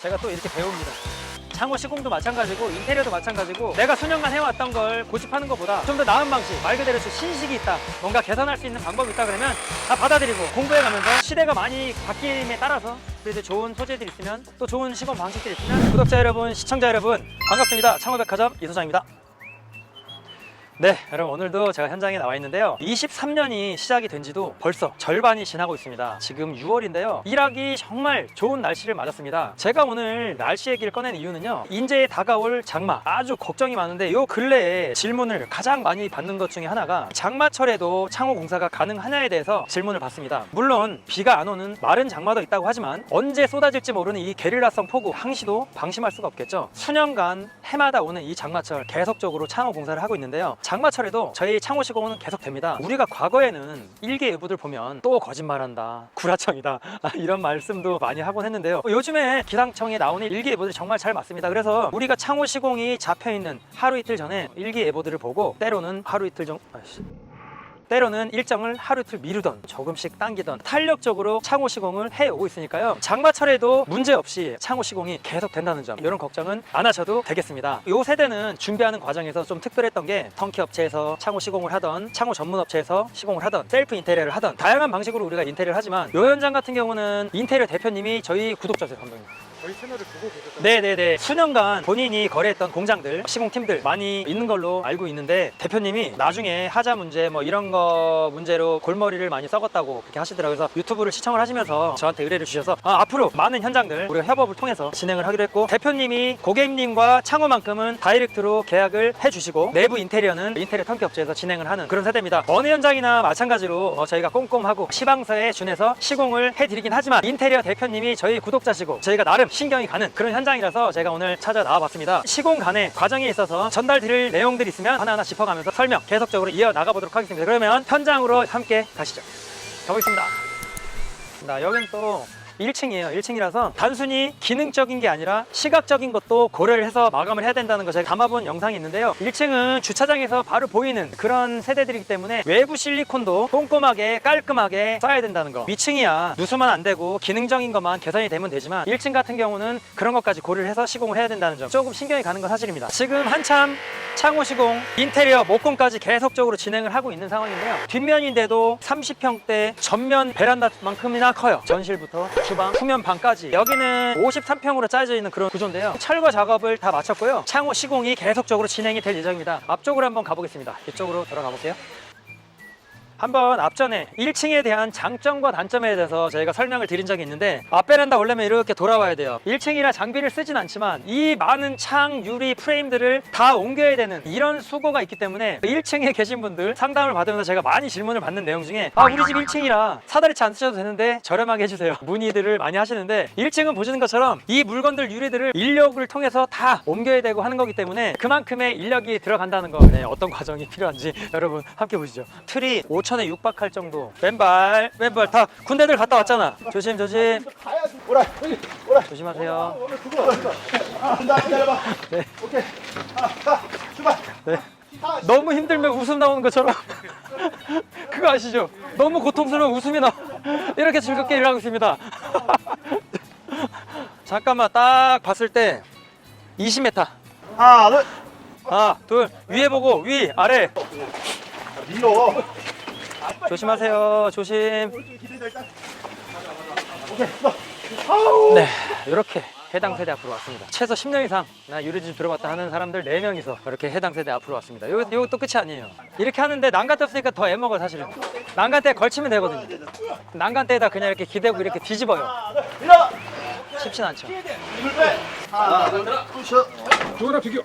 제가 또 이렇게 배웁니다. 창호 시공도 마찬가지고 인테리어도 마찬가지고 내가 수년간 해왔던 걸 고집하는 것보다 좀 더 나은 방식 말 그대로 신식이 있다. 뭔가 개선할 수 있는 방법이 있다 그러면 다 받아들이고 공부해가면서 시대가 많이 바뀜에 따라서 그래도 좋은 소재들이 있으면 또 좋은 시공 방식들이 있으면 구독자 여러분 시청자 여러분 반갑습니다. 창호백화점 이소장입니다 네, 여러분 오늘도 제가 현장에 나와 있는데요. 23년이 시작이 된 지도 벌써 절반이 지나고 있습니다. 지금 6월인데요. 일하기 정말 좋은 날씨를 맞았습니다. 제가 오늘 날씨 얘기를 꺼낸 이유는요. 인제에 다가올 장마 아주 걱정이 많은데 요 근래에 질문을 가장 많이 받는 것 중에 하나가 장마철에도 창호 공사가 가능하냐에 대해서 질문을 받습니다. 물론 비가 안 오는 마른 장마도 있다고 하지만 언제 쏟아질지 모르는 이 게릴라성 폭우 항시도 방심할 수가 없겠죠. 수년간 해마다 오는 이 장마철 계속적으로 창호 공사를 하고 있는데요. 장마철에도 저희 창호 시공은 계속 됩니다. 우리가 과거에는 일개 예부들 보면 또 거짓말한다, 구라청이다 아, 이런 말씀도 많이 하곤 했는데요. 요즘에 기상청에 나오는 일개 예보들이 정말 잘 맞습니다. 그래서 우리가 창호 시공이 잡혀 있는 하루 이틀 전에 일개 예보들을 보고 때로는 하루 이틀 정 아이씨. 때로는 일정을 하루 이틀 미루던 조금씩 당기던 탄력적으로 창호 시공을 해오고 있으니까요. 장마철에도 문제없이 창호 시공이 계속 된다는 점 이런 걱정은 안 하셔도 되겠습니다. 이 세대는 준비하는 과정에서 좀 특별했던 게 턴키 업체에서 창호 시공을 하던 창호 전문 업체에서 시공을 하던 셀프 인테리어를 하던 다양한 방식으로 우리가 인테리어를 하지만 이 현장 같은 경우는 인테리어 대표님이 저희 구독자세요 감독님 저희 채널을 보고 계셨던 네네네. 수년간 본인이 거래했던 공장들 시공팀들 많이 있는 걸로 알고 있는데 대표님이 나중에 하자 문제 뭐 이런 거 문제로 골머리를 많이 썩었다고 그렇게 하시더라고요. 그래서 유튜브를 시청을 하시면서 저한테 의뢰를 주셔서 아, 앞으로 많은 현장들 우리가 협업을 통해서 진행을 하기로 했고 대표님이 고객님과 창호만큼은 다이렉트로 계약을 해주시고 내부 인테리어는 인테리어 턴키 업체에서 진행을 하는 그런 세대입니다. 어느 현장이나 마찬가지로 어, 저희가 꼼꼼하고 시방서에 준해서 시공을 해드리긴 하지만 인테리어 대표님이 저희 구독자시고 저희가 나름 신경이 가는 그런 현장이라서 제가 오늘 찾아 나와봤습니다. 시공 간의 과정에 있어서 전달드릴 내용들이 있으면 하나하나 짚어가면서 설명 계속적으로 이어 나가보도록 하겠습니다. 그러면 현장으로 함께 가시죠. 가보겠습니다. 나 여긴 또 1층이에요. 1층이라서 단순히 기능적인 게 아니라 시각적인 것도 고려를 해서 마감을 해야 된다는 거 제가 담아본 영상이 있는데요. 1층은 주차장에서 바로 보이는 그런 세대들이기 때문에 외부 실리콘도 꼼꼼하게 깔끔하게 쌓아야 된다는 거. 위층이야 누수만 안 되고 기능적인 것만 개선이 되면 되지만 1층 같은 경우는 그런 것까지 고려를 해서 시공을 해야 된다는 점 조금 신경이 가는 건 사실입니다. 지금 한참 창호 시공, 인테리어, 목공까지 계속적으로 진행을 하고 있는 상황인데요. 뒷면인데도 30평대 전면 베란다만큼이나 커요. 전실부터 주방, 후면 방까지. 여기는 53평으로 짜여져 있는 그런 구조인데요. 철거 작업을 다 마쳤고요. 창호 시공이 계속적으로 진행이 될 예정입니다. 앞쪽으로 한번 가보겠습니다. 이쪽으로 들어가 볼게요. 한번 앞전에 1층에 대한 장점과 단점에 대해서 저희가 설명을 드린 적이 있는데 앞베란다 올려면 이렇게 돌아와야 돼요. 1층이라 장비를 쓰진 않지만 이 많은 창, 유리, 프레임들을 다 옮겨야 되는 이런 수고가 있기 때문에 1층에 계신 분들 상담을 받으면서 제가 많이 질문을 받는 내용 중에 아 우리 집 1층이라 사다리차 안 쓰셔도 되는데 저렴하게 해주세요. 문의들을 많이 하시는데 1층은 보시는 것처럼 이 물건들 유리들을 인력을 통해서 다 옮겨야 되고 하는 거기 때문에 그만큼의 인력이 들어간다는 거 네, 어떤 과정이 필요한지 여러분 함께 보시죠. 틀이 5 천에 육박할 정도. 왼발 왼발. 다 군대들 갔다 왔잖아. 조심 조심. 가야 지 오라 여기 오라. 조심하세요. 오늘 그거 아나 기다려봐. 네. 오케이. 아가 출발. 네. 아, 너무 힘들면 웃음 나오는 것처럼. 그거 아시죠? 너무 고통스러운 웃음이 나. 이렇게 즐겁게 일하고 있습니다. 잠깐만 딱 봤을 때 20m 하나 둘. 하나 둘. 위에 보고 위 아래. 밀어 조심하세요 조심 네, 이렇게 해당 세대 앞으로 왔습니다. 최소 10년 이상 나 유리집 들어봤다 하는 사람들 4명이서 이렇게 해당 세대 앞으로 왔습니다. 이거 이것도 끝이 아니에요. 이렇게 하는데 난간 떴으니까 더 애먹어 사실은. 난간대 걸치면 되거든요. 난간대에다 그냥 이렇게 기대고 이렇게 뒤집어요. 쉽진 않죠. 하나 둘 푸셔 도라 비교.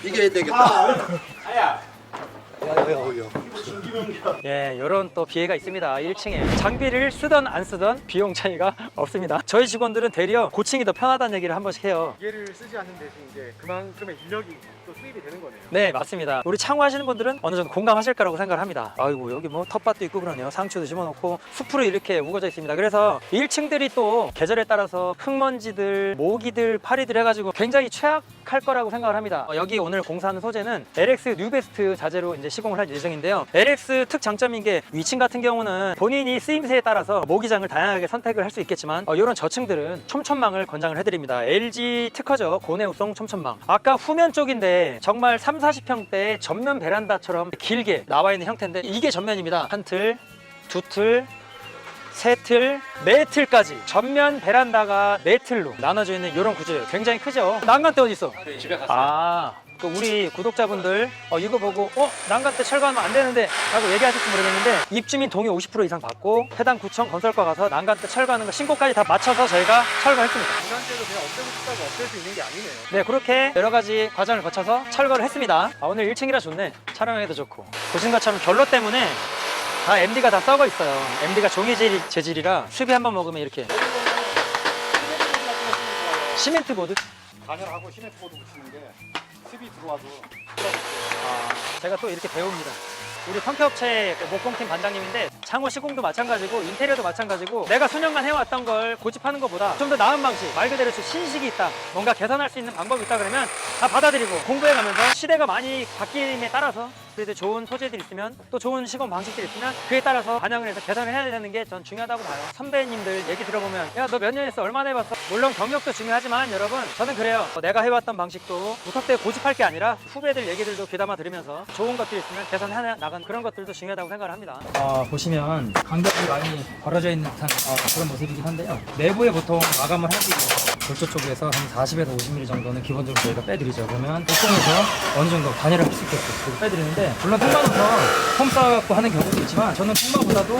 비교해야 되겠다. 하나 둘 예, 이런 또 비애가 있습니다. 1층에 장비를 쓰던 안 쓰던 비용 차이가 없습니다. 저희 직원들은 되려 고층이 더 편하다는 얘기를 한 번씩 해요. 기계를 쓰지 않는 대신 이제 그만큼의 인력이 또 수입이 되는 거네요 네 맞습니다 우리 창호 하시는 분들은 어느 정도 공감하실 거라고 생각을 합니다 아이고 여기 뭐 텃밭도 있고 그러네요 상추도 심어놓고 숲으로 이렇게 우거져 있습니다 그래서 1층들이 또 계절에 따라서 흙먼지들 모기들 파리들 해가지고 굉장히 최악할 거라고 생각을 합니다 어, 여기 오늘 공사하는 소재는 LX 뉴베스트 자재로 이제 시공을 할 예정인데요. LX 특 장점인 게 위층 같은 경우는 본인이 쓰임새에 따라서 모기장을 다양하게 선택을 할 수 있겠지만 어, 이런 저층들은 촘촘망을 권장을 해드립니다. LG 특허죠. 고내우성 촘촘망. 아까 후면 쪽인데 정말 3, 40평대 전면 베란다처럼 길게 나와 있는 형태인데 이게 전면입니다. 한 틀, 두 틀, 세 틀, 네 틀까지 전면 베란다가 네 틀로 나눠져 있는 이런 구조예요. 굉장히 크죠. 난간대 어디 있어? 집에 갔어요. 아, 그 우리 구독자분들 어, 이거 보고 어 난간대 철거하면 안 되는데 라고 얘기하실지 모르겠는데 입주민 동의 50% 이상 받고 해당 구청 건설과 가서 난간대 철거하는 거 신고까지 다 맞춰서 저희가 철거했습니다. 중간재도 그냥 없애고 싶다고 없앨 수 있는 게 아니네요. 네, 그렇게 여러 가지 과정을 거쳐서 철거를 했습니다. 아, 오늘 1층이라 좋네. 촬영하기도 좋고. 보신 것처럼 결로 때문에 다 MD가 다 썩어 있어요. MD가 종이 재질, 재질이라 수비 한번 먹으면 이렇게 시멘트 보드. 단열하고 시멘트 보드 붙이는 게 습이 들어와도 아, 제가 또 이렇게 배웁니다. 우리 펑크업체 목공팀 반장님인데 창호 시공도 마찬가지고 인테리어도 마찬가지고 내가 수년간 해왔던 걸 고집하는 것보다 좀 더 나은 방식 말 그대로 좀 신식이 있다 뭔가 개선할 수 있는 방법이 있다 그러면 다 받아들이고 공부해가면서 시대가 많이 바뀜에 따라서 그래도 좋은 소재들이 있으면 또 좋은 시공 방식들이 있으면 그에 따라서 반영을 해서 개선을 해야 되는 게 전 중요하다고 봐요. 선배님들 얘기 들어보면 야 너 몇 년 했어 얼마나 해봤어? 물론 경력도 중요하지만 여러분 저는 그래요. 어, 내가 해왔던 방식도 무턱대고 고집할 게 아니라 후배들 얘기들도 귀담아 들으면서 좋은 것들이 있으면 개선해 나간 그런 것들도 중요하다고 생각을 합니다. 어, 보시면 간격이 많이 벌어져 있는 듯한 어, 그런 모습이긴 한데요. 내부에 보통 마감을 하기 위해서 골조 쪽에서 한 40에서 50mm 정도는 기본적으로 저희가 빼드리죠. 그러면 뚜껑에서 어느 정도 단열을 할수 있게끔 그렇게 빼드리는데 물론 통마부터 폼 쌓아갖고 하는 경우도 있지만 저는 통마보다도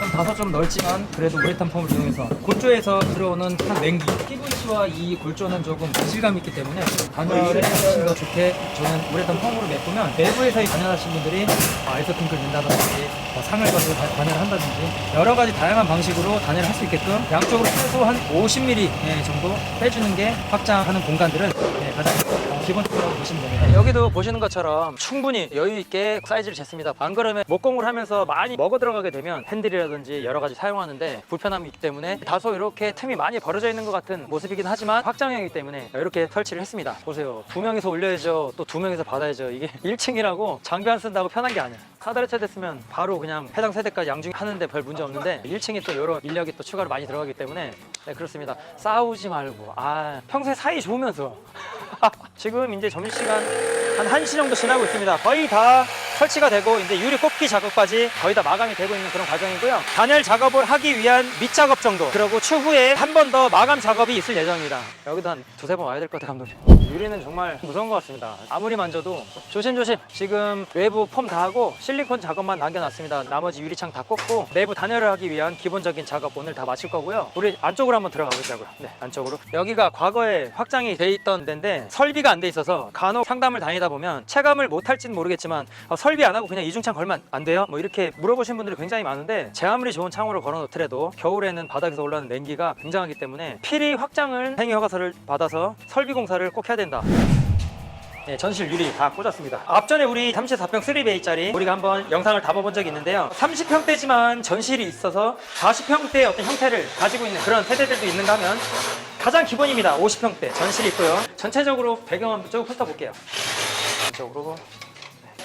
좀 다소 좀 넓지만 그래도 우레탄 폼을 이용해서 골조에서 들어오는 한 냉기 PVC와 이 골조는 조금 질감이 있기 때문에 단열을 훨씬 더 좋게 저는 우레탄 폼으로 메꾸면 내부에서 단열하신 분들이 뭐 아이소핑크를 낸다든지 뭐 상을 가지고 다- 단열을 한다든지 여러 가지 다양한 방식으로 단열을 할 수 있게끔 양쪽으로 최소 한 50mm 예, 정도 빼주는 게 확장하는 공간들은 예, 가장 어, 기본적으로 보시면 됩니다. 여기도 보시는 것처럼 충분히 여유 있게 사이즈를 쟀습니다. 안 그러면 목공을 하면서 많이 먹어 들어가게 되면 핸들이라든지 여러 가지 사용하는데 불편함이 있기 때문에 다소 이렇게 틈이 많이 벌어져 있는 것 같은 모습이긴 하지만 확장형이기 때문에 이렇게 설치를 했습니다. 보세요. 두 명이서 올려야죠. 또 두 명이서 받아야죠. 이게 1층이라고 장비 안 쓴다고 편한 게 아니야. 카드레차 됐으면 바로 그냥 해당 세대까지 양중 하는데 별 문제 없는데 1층에 또 여러 인력이 또 추가로 많이 들어가기 때문에 네, 그렇습니다. 싸우지 말고 아 평소에 사이 좋으면서 지금 이제 점심시간 한 1시 정도 지나고 있습니다. 거의 다 설치가 되고 이제 유리 꼽기 작업까지 거의 다 마감이 되고 있는 그런 과정이고요. 단열 작업을 하기 위한 밑작업 정도 그리고 추후에 한 번 더 마감 작업이 있을 예정입니다. 여기도 한 두세 번 와야 될 것 같아요, 감독님. 유리는 정말 무서운 것 같습니다. 아무리 만져도 조심조심 지금 외부 폼 다 하고 실리콘 작업만 남겨놨습니다. 나머지 유리창 다 꽂고 내부 단열을 하기 위한 기본적인 작업 오늘 다 마칠 거고요. 우리 안쪽으로 한번 들어가 보자고요. 네, 안쪽으로. 여기가 과거에 확장이 돼 있던 데인데 설비가 안 돼 있어서 간혹 상담을 다니다 보면 체감을 못 할지는 모르겠지만 어, 설비 안 하고 그냥 이중창 걸면 안 돼요? 뭐 이렇게 물어보신 분들이 굉장히 많은데 제 아무리 좋은 창호를 걸어 놓더라도 겨울에는 바닥에서 올라오는 냉기가 굉장하기 때문에 필히 확장을 행위 허가서를 받아서 설비 공사를 꼭 해야 된다. 네, 전실 유리 다 꽂았습니다. 앞전에 우리 34평 3베이짜리 우리가 한번 영상을 담아본 적이 있는데요. 30평대지만 전실이 있어서 40평대의 어떤 형태를 가지고 있는 그런 세대들도 있는가 하면 가장 기본입니다. 50평대 전실이 있고요. 전체적으로 배경 한번 쭉 훑어볼게요. 이쪽으로 네,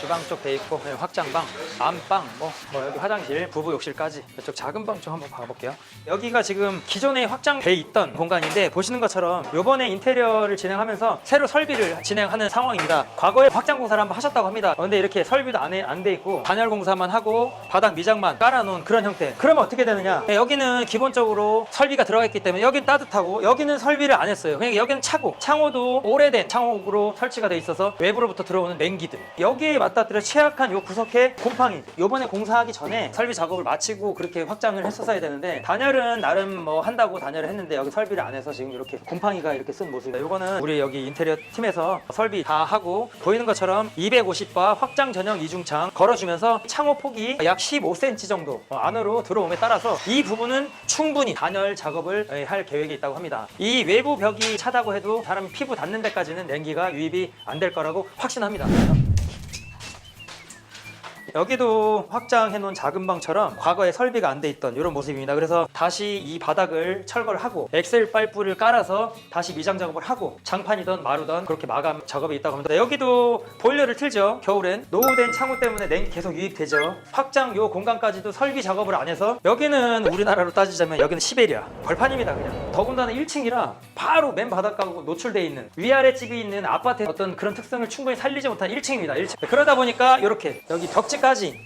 주방 쪽 돼 있고 네, 확장방, 안방, 뭐, 뭐 여기 화장실, 부부 욕실까지 이쪽 작은 방 좀 한번 봐볼게요. 여기가 지금 기존에 확장돼 있던 공간인데 보시는 것처럼 요번에 인테리어를 진행하면서 새로 설비를 진행하는 상황입니다. 과거에 확장 공사를 한번 하셨다고 합니다. 그런데 이렇게 설비도 안에 안 돼 있고 단열 공사만 하고 바닥 미장만 깔아놓은 그런 형태. 그러면 어떻게 되느냐? 네, 여기는 기본적으로 설비가 들어가 있기 때문에 여기는 따뜻하고 여기는 설비를 안 했어요. 그냥 여기는 차고 창호도 오래된 창호로 설치가 돼 있어서 외부로부터 들어오는 냉기들 여기에 맞닥뜨려 취약한 요 구석에 곰팡이. 요번에 공사하기 전에 설비 작업을 마치고 그렇게 확장을 했었어야 되는데 단열은 나름 뭐 한다고 단열을 했는데 여기 설비를 안 해서 지금 이렇게 곰팡이가 이렇게 쓴 모습이다 요거는 우리 여기 인테리어 팀에서 설비 다 하고 보이는 것처럼 250바 확장 전용 이중창 걸어주면서 창호 폭이 약 15cm 정도 어, 안으로 들어옴에 따라서 이 부분은 충분히 단열 작업을 예, 할 계획이 있다고 합니다. 이 외부 벽이 차다고 해도 사람 피부 닿는 데까지는 냉기가 유입이 안 될 거라고 확신합니다 여기도 확장해 놓은 작은 방처럼 과거에 설비가 안 돼 있던 이런 모습입니다. 그래서 다시 이 바닥을 철거를 하고 엑셀 빨프를 깔아서 다시 미장 작업을 하고 장판이던 마루던 그렇게 마감 작업이 있다고 합니다. 여기도 보일러를 틀죠. 겨울엔 노후된 창호 때문에 냉 계속 유입되죠. 확장 요 공간까지도 설비 작업을 안 해서 여기는 우리나라로 따지자면 여기는 시베리아 벌판입니다. 그냥 더군다나 1층이라 바로 맨 바닥하고 노출돼 있는 위아래 집이 있는 아파트의 어떤 그런 특성을 충분히 살리지 못한 1층입니다. 1층. 그러다 보니까 이렇게 여기 벽지까지 4까지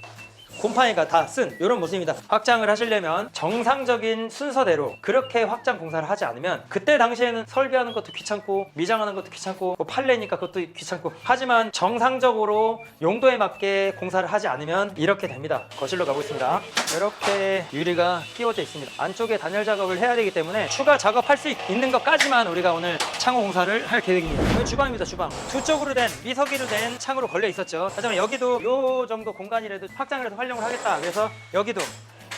곰팡이가 다 쓴 이런 모습입니다. 확장을 하시려면 정상적인 순서대로 그렇게 확장 공사를 하지 않으면 그때 당시에는 설비하는 것도 귀찮고 미장하는 것도 귀찮고 뭐 팔레니까 그것도 귀찮고 하지만 정상적으로 용도에 맞게 공사를 하지 않으면 이렇게 됩니다. 거실로 가보겠습니다. 이렇게 유리가 끼워져 있습니다. 안쪽에 단열 작업을 해야 되기 때문에 추가 작업할 수 있는 것까지만 우리가 오늘 창호 공사를 할 계획입니다. 여기 주방입니다. 주방. 두 쪽으로 된 미석이로 된 창으로 걸려 있었죠. 하지만 여기도 요 정도 공간이라도 확장을 해서 활 용을 하겠다. 그래서 여기도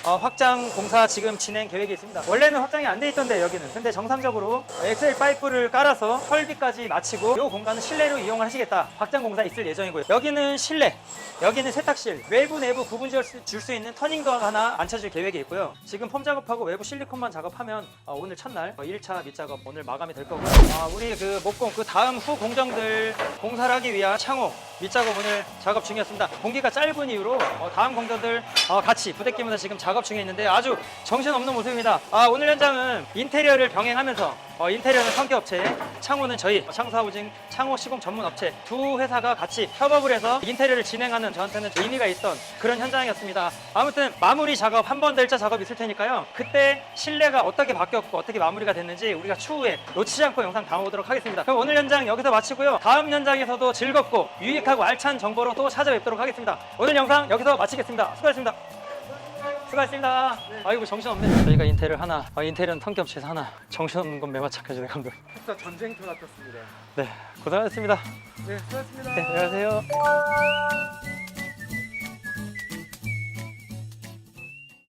어, 확장 공사 지금 진행 계획이 있습니다. 원래는 확장이 안 돼 있던데 여기는. 근데 정상적으로 엑셀 파이프를 깔아서 설비까지 마치고 이 공간은 실내로 이용을 하시겠다. 확장 공사 있을 예정이고요. 여기는 실내, 여기는 세탁실, 외부 내부 구분 줄 수 있는 터닝도 하나 앉혀줄 계획이 있고요. 지금 폼 작업하고 외부 실리콘만 작업하면 어, 오늘 첫날 어, 1차 밑작업 오늘 마감이 될 거고요. 아, 우리 그 목공 그 다음 후 공정들 공사를 하기 위한 창호 밑작업 오늘 작업 중이었습니다. 공기가 짧은 이유로 어, 다음 공정들 어, 같이 부대끼면서 지금 작업 중에 있는데 아주 정신없는 모습입니다. 아, 오늘 현장은 인테리어를 병행하면서 어, 인테리어는 성격업체, 창호는 저희 창사하우징 창호 시공 전문 업체 두 회사가 같이 협업을 해서 인테리어를 진행하는 저한테는 의미가 있던 그런 현장이었습니다. 아무튼 마무리 작업 한 번더 1차 작업 있을 테니까요. 그때 실내가 어떻게 바뀌었고 어떻게 마무리가 됐는지 우리가 추후에 놓치지 않고 영상 담아오도록 하겠습니다. 그럼 오늘 현장 여기서 마치고요. 다음 현장에서도 즐겁고 유익하고 알찬 정보로 또 찾아뵙도록 하겠습니다. 오늘 영상 여기서 마치겠습니다. 수고하셨습니다. 수고하셨습니다. 아이고 정신없네. 저희가 인테리어 하나, 아, 인테리어는 통계업체에서 하나. 정신없는 건 착하시네 감독. 진짜 전쟁터 같았습니다. 네, 고생하셨습니다. 네, 수고하셨습니다. 네, 안녕하세요.